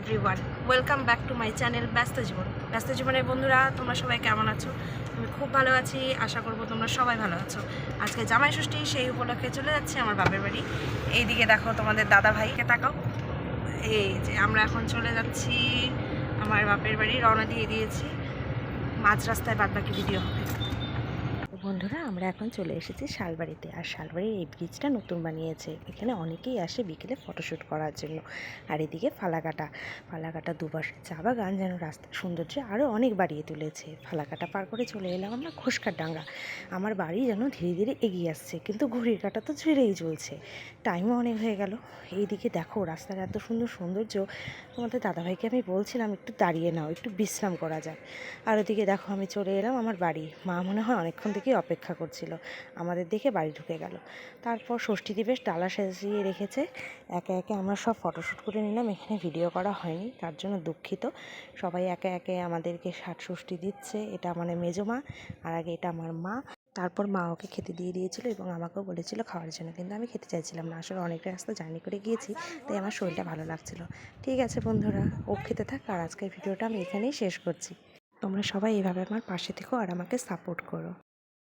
Everyone, welcome back to my channel ব্যস্ত জীবন। ব্যস্ত জীবনের বন্ধুরা, তোমরা সবাই কেমন আছো? আমি খুব ভালো আছি, আশা করব তোমরা সবাই ভালো আছো। আজকে জামাই ষষ্ঠী, সেই উপলক্ষে চলে যাচ্ছি আমার বাপের বাড়ি। এইদিকে দেখো তোমাদের দাদা ভাইকে তাকাও। এই যে আমরা এখন চলে যাচ্ছি আমার বাপের বাড়ি, রওনা দিয়ে দিয়েছি। মাঝ রাস্তায় বাদবাকি ভিডিও হবে। বন্ধুরা, আমরা এখন চলে এসেছি শালবাড়িতে। আর শালবাড়ির এই ব্রিজটা নতুন বানিয়েছে। এখানে অনেকেই আসে বিকেলে ফটোশ্যুট করার জন্য। আর এদিকে ফালাকাটা। ফালাকাটা দুপাশে চা বাগান যেন রাস্তার সৌন্দর্য আরও অনেক বাড়িয়ে তুলেছে। ফালাকাটা পার করে চলে এলাম আমরা খোসকার ডাঙ্গা। আমার বাড়ি যেন ধীরে ধীরে এগিয়ে আসছে, কিন্তু ঘড়ির কাটা তো ছেড়েই চলছে। টাইমও অনেক হয়ে গেল। এইদিকে দেখো, রাস্তার এত সুন্দর সৌন্দর্য। তোমাদের দাদাভাইকে আমি বলছিলাম, একটু দাঁড়িয়ে নাও, একটু বিশ্রাম করা যাক। আর ওদিকে দেখো, আমি চলে এলাম আমার বাড়ি। মা মনে হয় অনেকক্ষণ থেকেই অপেক্ষা করছিল। আমাদের দেখে বাড়ি ঢুকে গেল। তারপর ষষ্ঠী দিবস ডালা সাজিয়ে রেখেছে। একে একে আমরা সব ফটোশ্যুট করে নিলাম। এখানে ভিডিও করা হয়নি। তার জন্য দুঃখিত। সবাই একে একে আমাদেরকে ষাট ষষ্ঠী দিচ্ছে। এটা মানে মেজো মা, আর আগে এটা আমার মা। তারপর মা ওকে খেতে দিয়ে দিয়েছিল এবং আমাকেও বলেছিল খাওয়ার জন্য। কিন্তু আমি খেতে চাইছিলাম না। আসলে অনেক রাস্তা জার্নি করে গিয়েছি, তাই আমার শরীরটা ভালো লাগছিল। ঠিক আছে বন্ধুরা, ও খেতে থাক। আর আজকের ভিডিওটা আমি এখানেই শেষ করছি। তোমরা সবাই এভাবে আমার পাশে থেকো আর আমাকে সাপোর্ট করো।